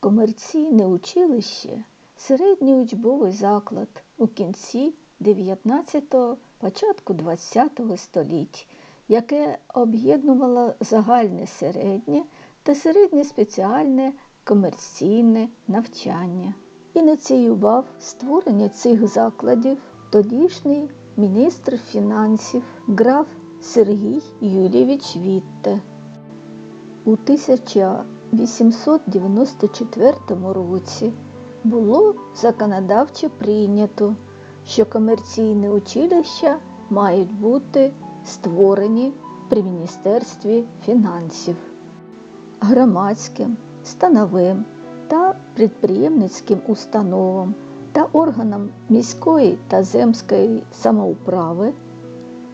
Комерційне училище середній учбовий заклад у кінці 19-го, початку 20-го століть, яке об'єднувало загальне середнє та середнє спеціальне комерційне навчання. Ініціював створення цих закладів тодішній міністр фінансів граф Сергій Юрійович Вітте. У 1894 році було законодавчо прийнято, що комерційні училища мають бути створені при Міністерстві фінансів. Громадським, становим та підприємницьким установам та органам міської та земської самоуправи,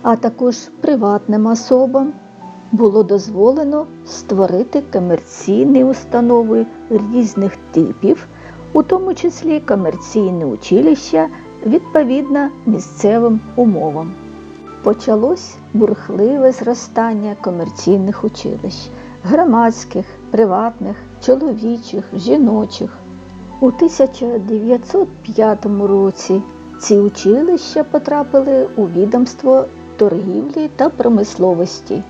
а також приватним особам було дозволено створити комерційні установи різних типів, у тому числі комерційне училища відповідно місцевим умовам. Почалось бурхливе зростання комерційних училищ громадських, приватних, чоловічих, жіночих. У 1905 році ці училища потрапили у відомство торгівлі та промисловості.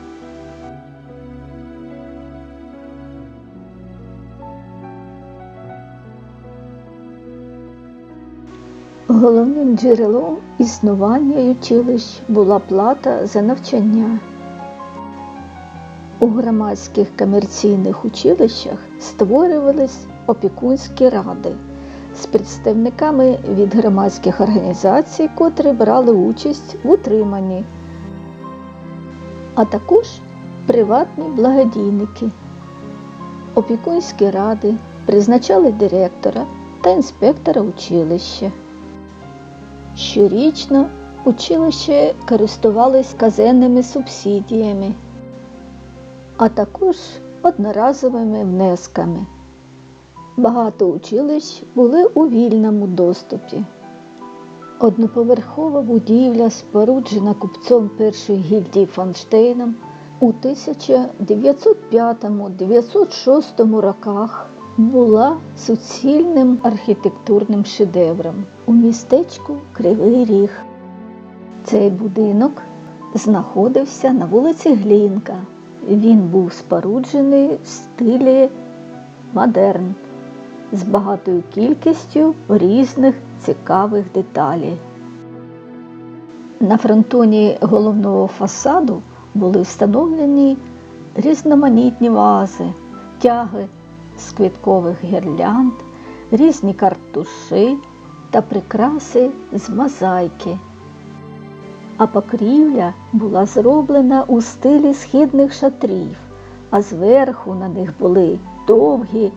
Головним джерелом існування училищ була плата за навчання. У громадських комерційних училищах створювались опікунські ради з представниками від громадських організацій, котрі брали участь в утриманні, а також приватні благодійники. Опікунські ради призначали директора та інспектора училища. Щорічно училище користувались казенними субсидіями, а також одноразовими внесками. Багато училищ були у вільному доступі. Одноповерхова будівля, споруджена купцом першої гільдії Фонштейном у 1905-906 роках, була суцільним архітектурним шедевром у містечку Кривий Ріг. Цей будинок знаходився на вулиці Глінка. Він був споруджений в стилі модерн з багатою кількістю різних цікавих деталей. На фронтоні головного фасаду були встановлені різноманітні вази, тяги з квіткових гірлянд, різні картуші та прикраси з мозаїки. А покрівля була зроблена у стилі східних шатрів, а зверху на них були довгі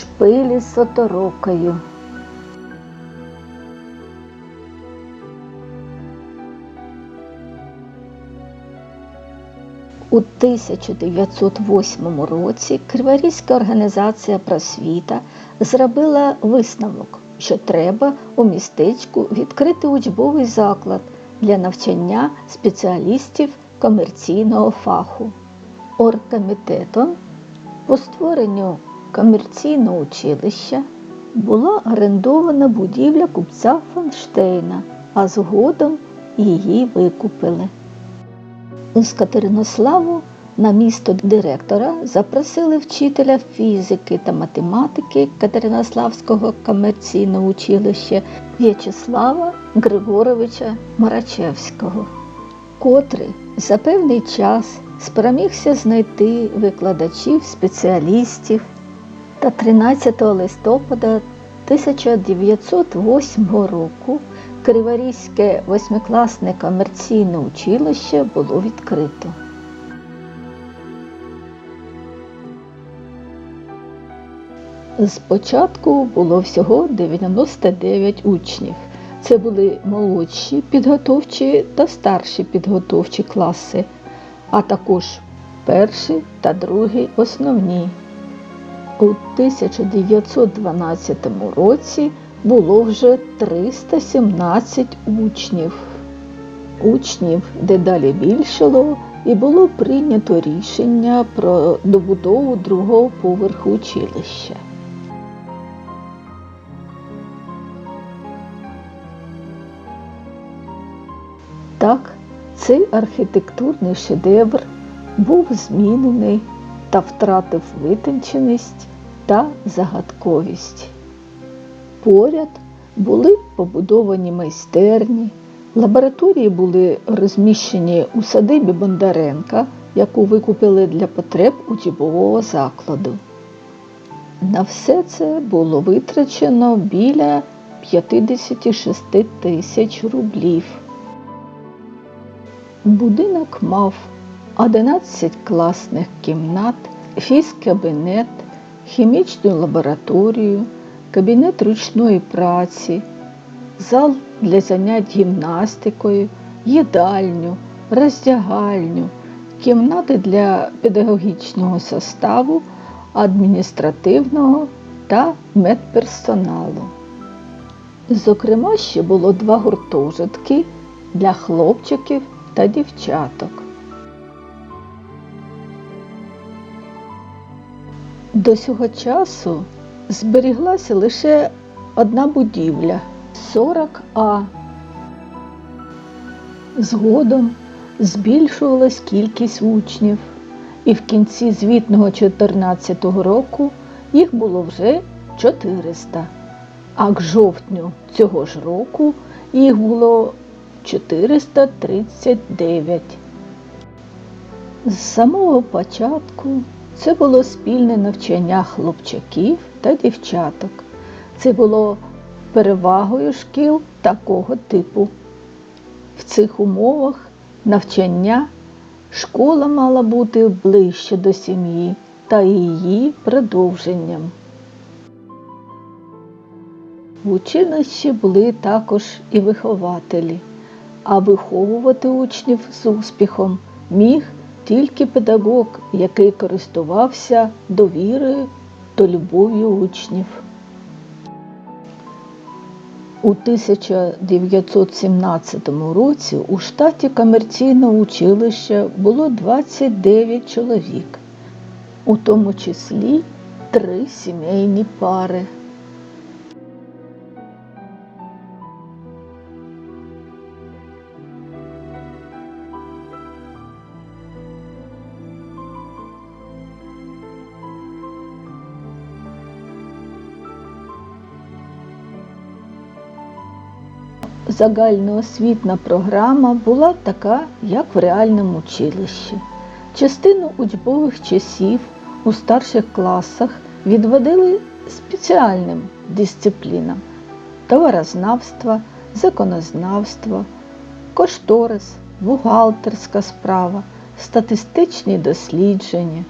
шпилі з оторокою. У 1908 році Криворізька організація просвіта зробила висновок, що треба у містечку відкрити учбовий заклад для навчання спеціалістів комерційного фаху. Оргкомітетом по створенню комерційного училища була орендована будівля купця Фонштейна, а згодом її викупили. З Катеринославу на місто директора запросили вчителя фізики та математики Катеринославського комерційного училища В'ячеслава Григоровича Марачевського, котрий за певний час спромігся знайти викладачів, спеціалістів та 13 листопада 1908 року Криворізьке восьмикласне комерційне училище було відкрито. Спочатку було всього 99 учнів. Це були молодші підготовчі та старші підготовчі класи, а також перші та другі основні. У 1912 році було вже 317 учнів. Учнів дедалі більшало, і було прийнято рішення про добудову другого поверху училища. Так, цей архітектурний шедевр був змінений та втратив витонченість та загадковість. Поряд були побудовані майстерні, лабораторії були розміщені у садибі Бондаренка, яку викупили для потреб учбового закладу. На все це було витрачено біля 56 тисяч рублів. Будинок мав 11 класних кімнат, фізкабінет, хімічну лабораторію, кабінет ручної праці, зал для занять гімнастикою, їдальню, роздягальню, кімнати для педагогічного составу, адміністративного та медперсоналу. Зокрема, ще було два гуртожитки для хлопчиків та дівчаток. До цього часу зберіглася лише одна будівля 40А. Згодом збільшувалась кількість учнів, і в кінці звітного 14 року їх було вже 400, а к жовтню цього ж року їх було 439. З самого початку це було спільне навчання хлопчаків та дівчаток. Це було перевагою шкіл такого типу. В цих умовах навчання школа мала бути ближче до сім'ї та її продовженням. В училищі були також і вихователі, а виховувати учнів з успіхом міг тільки педагог, який користувався довірою та любов'ю учнів. У 1917 році у штаті комерційного училища було 29 чоловік, у тому числі три сімейні пари. Загальноосвітна програма була така, як в реальному училищі. Частину учбових часів у старших класах відводили спеціальним дисциплінам товарознавства, законознавства, кошторис, бухгалтерська справа, статистичні дослідження.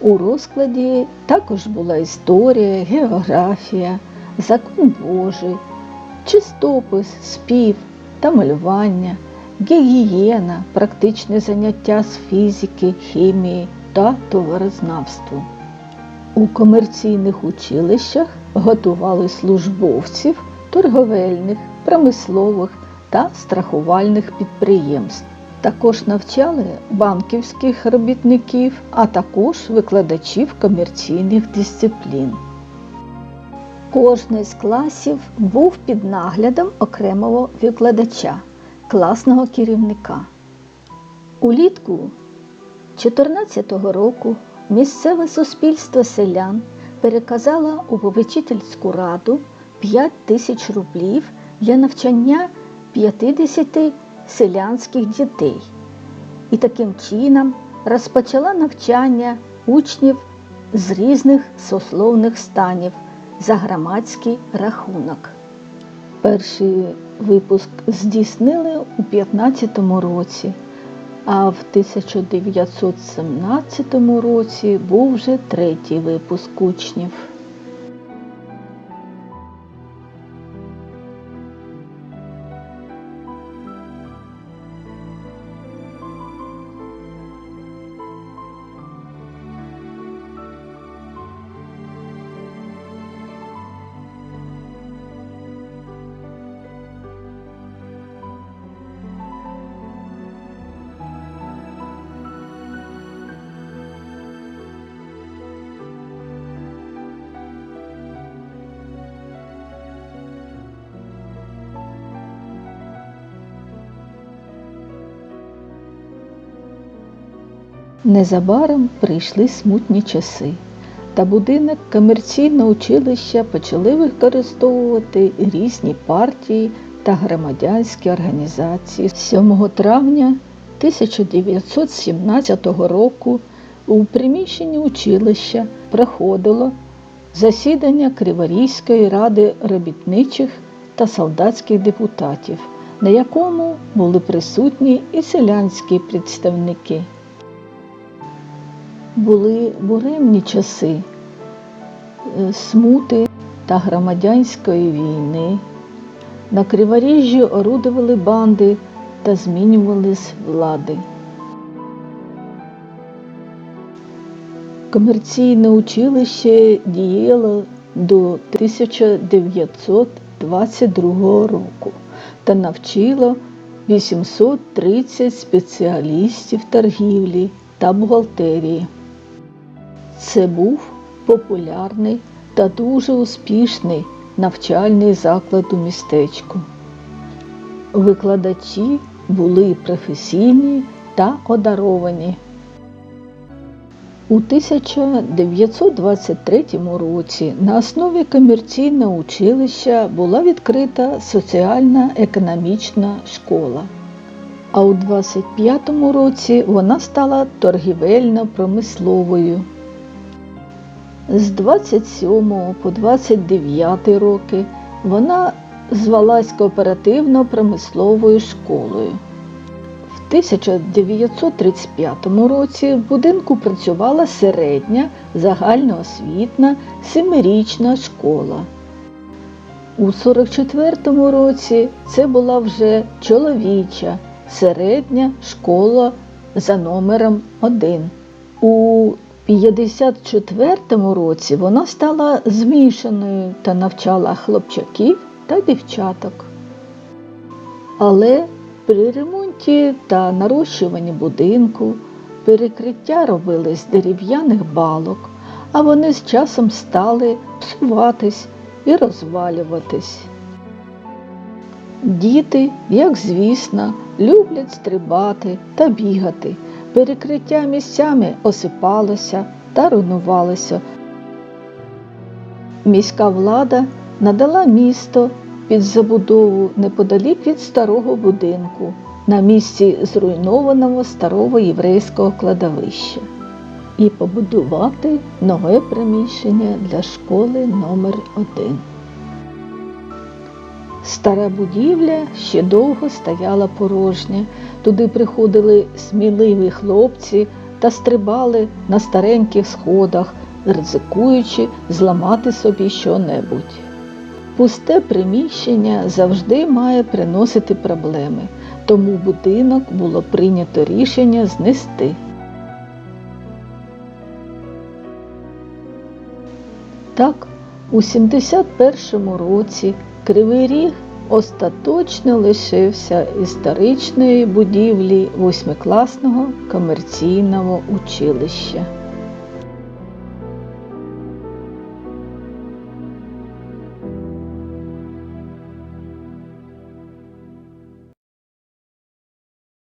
У розкладі також була історія, географія, закон Божий чистопис, спів та малювання, гігієна, практичне заняття з фізики, хімії та товарознавству. У комерційних училищах готували службовців торговельних, промислових та страхувальних підприємств. Також навчали банківських робітників, а також викладачів комерційних дисциплін. Кожний з класів був під наглядом окремого викладача, класного керівника. Улітку 2014 року місцеве суспільство селян переказало у попечительську раду 5 тисяч рублів для навчання 50 селянських дітей і таким чином розпочала навчання учнів з різних сословних станів за громадський рахунок. Перший випуск здійснили у 2015 році, а в 1917 році був вже третій випуск учнів. Незабаром прийшли смутні часи, та будинок комерційного училища почали використовувати різні партії та громадянські організації. 7 травня 1917 року у приміщенні училища проходило засідання Криворізької ради робітничих та солдатських депутатів, на якому були присутні і селянські представники. Були буремні часи е, смути та громадянської війни. На Криворіжжі орудували банди та змінювались влади. Комерційне училище діяло до 1922 року та навчило 830 спеціалістів торгівлі та бухгалтерії. Це був популярний та дуже успішний навчальний заклад у містечку. Викладачі були професійні та одаровані. У 1923 році на основі комерційного училища була відкрита соціальна економічна школа. А у 25 році вона стала торгівельно-промисловою. З 27 по 29 роки вона звалась кооперативно-промисловою школою. В 1935 році в будинку працювала середня загальноосвітна семирічна школа. У 44 році це була вже чоловіча середня школа за номером 1. У 54 році вона стала змішаною та навчала хлопчаків та дівчаток. Але при ремонті та нарощуванні будинку перекриття робили з дерев'яних балок, а вони з часом стали псуватись і розвалюватись. Діти, як звісно, люблять стрибати та бігати. Перекриття місцями осипалося та руйнувалося. Міська влада надала місто під забудову неподалік від старого будинку на місці зруйнованого старого єврейського кладовища і побудувати нове приміщення для школи номер 1 Стара будівля ще довго стояла порожня. Туди приходили сміливі хлопці та стрибали на стареньких сходах, ризикуючи зламати собі що-небудь. Пусте приміщення завжди має приносити проблеми, тому будинок було прийнято рішення знести. Так, у 71-му році Кривий Ріг остаточно лишився історичної будівлі восьмикласного комерційного училища.